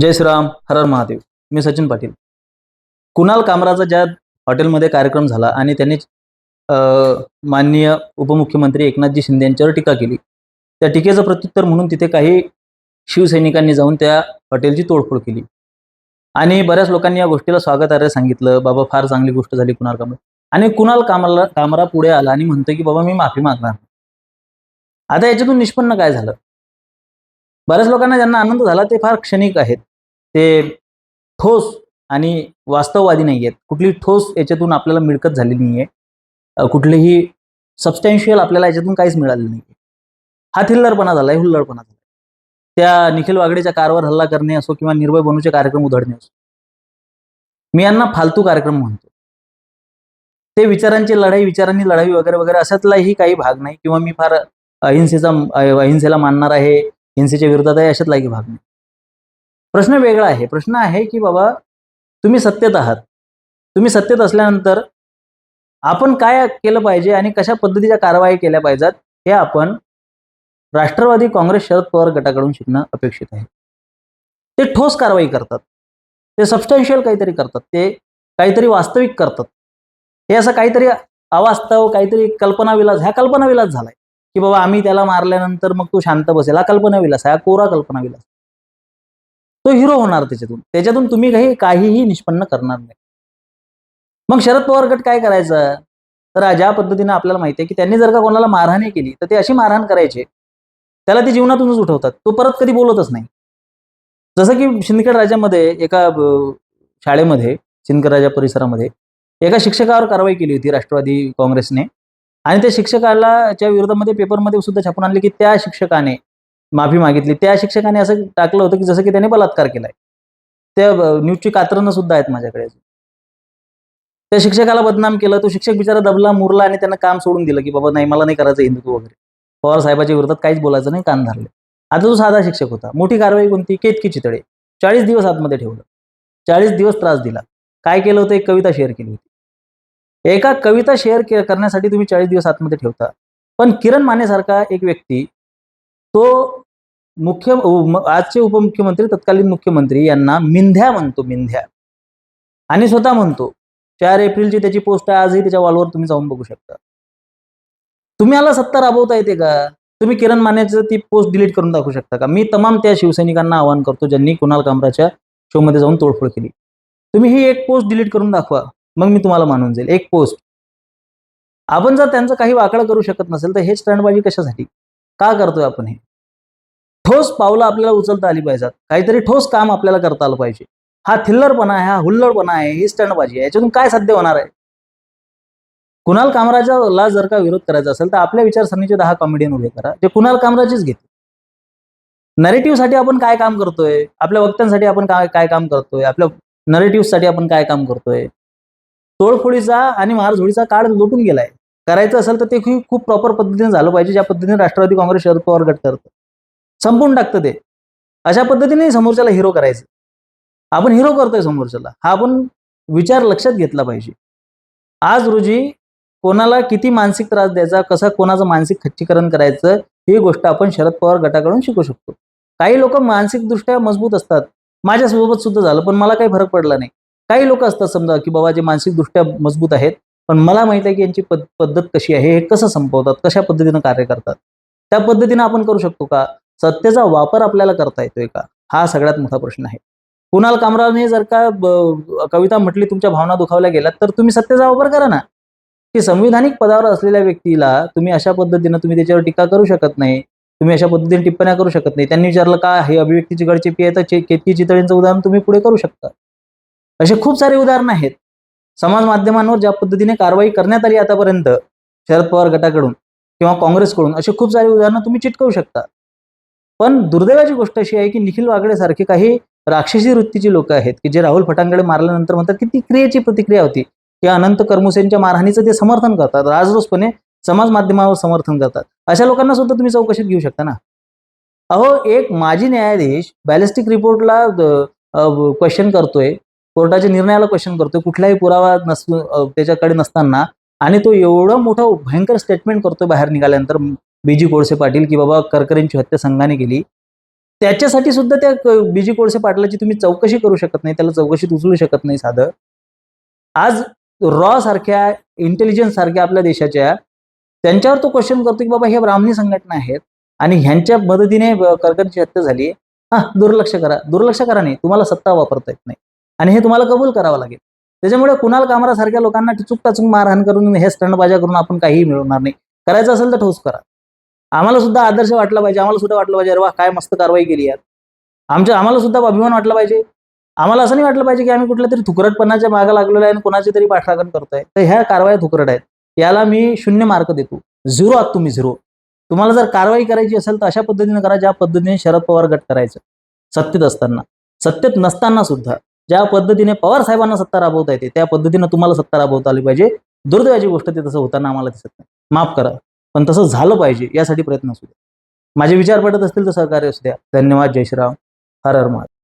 जय श्रीराम हर हर महादेव. मी सचिन पाटील. कुणाल कामराचा ज्या हॉटेलमध्ये कार्यक्रम झाला आणि त्यांनी माननीय उपमुख्यमंत्री एकनाथजी शिंदे यांच्यावर टीका केली त्या टीकेचं प्रत्युत्तर म्हणून तिथे काही शिवसैनिकांनी जाऊन त्या हॉटेलची तोडफोड केली. आणि बऱ्याच लोकांनी या गोष्टीला स्वागतार्ह सांगितलं बाबा फार चांगली गोष्ट झाली कुणाल कामरा आणि कुणाल कामरा कामरा पुढे आला आणि म्हणतोय की बाबा मी माफी मागणार आता याच्यातून निष्पन्न काय झालं? बऱ्याच लोकांना ज्यांना आनंद झाला ते फार क्षणिक आहेत. ते ठोस आणि वास्तववादी नाही आहेत. कुठली ठोस याच्यातून आपल्याला मिळकत झालेली नाही आहे कुठलीही सबस्टॅन्शियल आपल्याला याच्यातून काहीच मिळालेलं नाही हा थिल्लरपणा झाला आहे हुल्लडपणा झाला. त्या निखिल वागडेच्या कारवर हल्ला करणे असो किंवा निर्भय बनूचे कार्यक्रम उधळणे असो. मी यांना फालतू कार्यक्रम म्हणतो. ते विचारांची लढाई विचारांनी लढाई वगैरे वगैरे अशातलाही काही भाग नाही किंवा मी फार अहिंसेचा अहिंसेला मानणार आहे हिंसेच्या विरोधात आहे अशातलाही भाग नाही. प्रश्न वेगळा आहे. प्रश्न आहे की बाबा तुम्ही सत्तेत आहात. तुम्ही सत्तेत असल्यानंतर आपण काय केलं पाहिजे आणि कशा पद्धतीच्या कारवाई केल्या पाहिजेत हे आपण राष्ट्रवादी काँग्रेस शरद पवार गटाकडून शिकणं अपेक्षित आहे. ते ठोस कारवाई करतात. ते सबस्टॅन्शियल काहीतरी करतात. ते काहीतरी वास्तविक करतात. हे असं काहीतरी अवास्तव काहीतरी कल्पनाविलास ह्या कल्पनाविलास झालाय. की बाबा आम्ही त्याला मारल्यानंतर मग तो शांत बसेल. हा कल्पनाविलास हा कोरा कल्पनाविलास. तो हिरो होणार त्याच्यातून. त्याच्यातून तुम्ही काही काहीही निष्पन्न करणार नाही. मग शरद पवार गट काय करायचं? तर ज्या पद्धतीने आपल्याला माहिती आहे की त्यांनी जर का कोणाला मारहाणी केली तर ते अशी मारहाण करायचे. त्याला ते जीवनातूनच उठवतात. तो परत कधी बोलतच नाही. जसं की शिंदखेड राज्यामध्ये एका शाळेमध्ये शिंदखेड राजा परिसरामध्ये एका शिक्षकावर कारवाई केली होती राष्ट्रवादी काँग्रेसने. आणि त्या शिक्षकाला च्या विरोधामध्ये पेपरमध्ये सुद्धा छापून आणले की त्या शिक्षकाने माफी मागितली. त्या शिक्षकाने असं टाकलं होतं की जसं की त्याने बलात्कार केलाय. त्या न्यूजची कात्रणं सुद्धा आहेत माझ्याकडे त्या शिक्षकाला बदनाम केलं तो शिक्षक बिचारा दबला मुरला आणि त्यांना काम सोडून दिलं की बाबा नाही मला नाही करायचं हिंदुत्व वगैरे. पवार साहेबाच्या विरोधात काहीच बोलायचं नाही कान धरले. आता तो साधा शिक्षक होता. मोठी कारवाई कोणती? केतकी चितळे. चाळीस दिवस आतमध्ये ठेवलं. चाळीस दिवस त्रास दिला. काय केलं होतं? एक कविता शेअर केली होती. एका कविता शेअर करण्यासाठी तुम्ही चाळीस दिवस आतमध्ये ठेवता. पण किरण मानेसारखा एक व्यक्ती तो मुख्य आजचे उपमुख्यमंत्री तत्कालीन मुख्यमंत्री यांना मिंध्या म्हणतो मिंध्या. आणि स्वतः म्हणतो चार एप्रिलची त्याची पोस्ट आहे आजही त्याच्या वॉलवर तुम्ही जाऊन बघू शकता. तुम्हाला सत्ता राबवता येते का? तुम्ही किरण मानेचं ती पोस्ट डिलीट करून दाखवू शकता का? मी तमाम त्या शिवसैनिकांना आवाहन करतो ज्यांनी कुणाल कामराच्या शोमध्ये जाऊन तोडफोड केली. तुम्ही ही एक पोस्ट डिलीट करून दाखवा मग मी तुम्हाला मानून जाईल. एक पोस्ट आपण जर त्यांचं काही वाकडं करू शकत नसेल तर हे स्टँडबाजी कशासाठी? का करतोय आपण हे? ठोस पावलं आपल्याला उचलता आली पाहिजेत. काहीतरी ठोस काम आपल्याला करता आलं पाहिजे. हा थिल्लरपणा आहे हा हुल्लडपणा आहे ही स्टंडबाजी आहे. याच्यातून काय साध्य होणार आहे? कुणाल कामराजाला जर का विरोध करायचा असेल तर आपल्या विचारसरणीचे दहा कॉमेडियन उभे करा. जे कुणाल कामराजेच घेते नरेटिव्हसाठी आपण काय काम करतोय? आपल्या वक्त्यांसाठी आपण काय काय काम करतोय? आपल्या नरेटिव्हसाठी आपण काय काम करतोय? तोडफोडीचा आणि मारझोडीचा काळ लोटून गेलाय. करायचं असेल तर ते खूप प्रॉपर पद्धतीने झालं पाहिजे ज्या पद्धतीने राष्ट्रवादी काँग्रेस शरद पवार गट करतं. संपून टाकतं ते. अशा पद्धतीने समोरच्याला हिरो करायचं. आपण हिरो करतोय समोरच्याला. हा आपण विचार लक्षात घेतला पाहिजे. आज रोजी कोणाला किती मानसिक त्रास द्यायचा कसा कोणाचं मानसिक खच्चीकरण करायचं ही गोष्ट आपण शरद पवार गटाकडून शिकू शकतो. काही लोक मानसिकदृष्ट्या मजबूत असतात. माझ्यासोबत सुद्धा झालं पण मला काही फरक पडला नाही. काही लोक असतात समजा की बाबा जे मानसिकदृष्ट्या मजबूत आहेत पण मला माहीत आहे की यांची पद पद्धत कशी आहे हे कसं संपवतात कशा पद्धतीनं कार्य करतात? त्या पद्धतीनं आपण करू शकतो का? सत्तेचा वापर आपल्याला करता येतोय का? हा सगळ्यात मोठा प्रश्न आहे. कुणाल कामराने जर का कविता म्हटली तुमच्या भावना दुखावल्या गेल्यात तर तुम्ही सत्तेचा वापर करा ना. की संविधानिक पदावर असलेल्या व्यक्तीला तुम्ही अशा पद्धतीनं तुम्ही त्याच्यावर टीका करू शकत नाही तुम्ही अशा पद्धतीने टिप्पण्या करू शकत नाही. त्यांनी विचारलं का हे अभिव्यक्तीची गडचेपी आहे? तर केतकी चितळींचं उदाहरण तुम्ही पुढे करू शकता? असे खूप सारे उदाहरणं आहेत. समाज माध्यमांवर ज्या पद्धतीने कारवाई करण्यात आली आतापर्यंत शरद पवार गटाकडून किंवा काँग्रेसकडून असे खूप सारे उदाहरणं तुम्ही चिटकवू शकता. पण दुर्दैवाची गोष्ट अशी आहे की निखिल वागडे सारखे काही राक्षसी वृत्तीची लोक आहेत की जे राहुल फटांगडे मारल्यानंतर म्हणतात की ती क्रियेची प्रतिक्रिया होती. की अनंत कर्मुसेंच्या मारहाणीचं ते समर्थन करतात राजरोसपणे समाज माध्यमावर समर्थन करतात. अशा लोकांना सुद्धा तुम्ही चौकशीत घेऊ शकता ना? अहो एक माजी न्यायाधीश बॅलिस्टिक रिपोर्टला क्वेश्चन करतोय. कोर्टाच्या निर्णयाला क्वेश्चन करतोय. कुठलाही पुरावा नस त्याच्याकडे नसताना. आणि तो एवढं मोठं भयंकर स्टेटमेंट करतोय बाहेर निघाल्यानंतर. बीजी कोळसे पाटील की बाबा करकरेंची हत्या संघाने केली. त्याच्यासाठी सुद्धा त्या बीजी कोळसे पाटलाची तुम्ही चौकशी करू शकत नाही. त्याला चौकशीत उचलू शकत नाही साधं. आज रॉ सारख्या इंटेलिजन्स सारख्या आपल्या देशाच्या त्यांच्यावर तो क्वेश्चन करतो की बाबा हे ब्राह्मणी संघटना आहेत. आणि ह्यांच्या मदतीने ब- करकरची हत्या झाली हा दुर्लक्ष करा. दुर्लक्ष करा नाही. तुम्हाला सत्ता वापरता येत नाही. आणि हे तुम्हाला कबूल करावं लागेल. त्याच्यामुळे कुणाल कामरासारख्या लोकांना टिचूक टाचूक मारहाण करून हे स्टंडबाजा करून आपण काहीही मिळवणार नाही. करायचं असेल तर ठोस करा. आम्हाला सुद्धा आदर्श वाटला पाहिजे. आम्हाला सुद्धा वाटलं पाहिजे अरे वा काय मस्त कारवाई केली यात आमच्या आम्हाला सुद्धा अभिमान वाटला पाहिजे. आम्हाला असं नाही वाटलं पाहिजे की आम्ही कुठल्या तरी थुकरटपणाच्या मागे लागलेलो आहे आणि कोणाची तरी पाठराखण करतोय. तर ह्या कारवाया थुकरट आहेत. याला मी शून्य मार्क देतो. झिरो आहात तुम्ही झिरो. तुम्हाला जर कारवाई करायची असेल तर अशा पद्धतीने करा ज्या पद्धतीने शरद पवार गट करायचं. सत्तेत असताना. सत्तेत नसताना सुद्धा. ज्या पद्धतीने पवार साहेबांना सत्ता राबवता येते त्या पद्धतीनं तुम्हाला सत्ता राबवता आली पाहिजे. दुर्दैवाची गोष्ट ते तसं होताना आम्हाला दिसत नाही. माफ करा. पण तसं झालं पाहिजे यासाठी प्रयत्न असू द्या. माझे विचार पडत असतील तर सहकार्य असू द्या. धन्यवाद. जय श्रीराम. हर हर महादेव.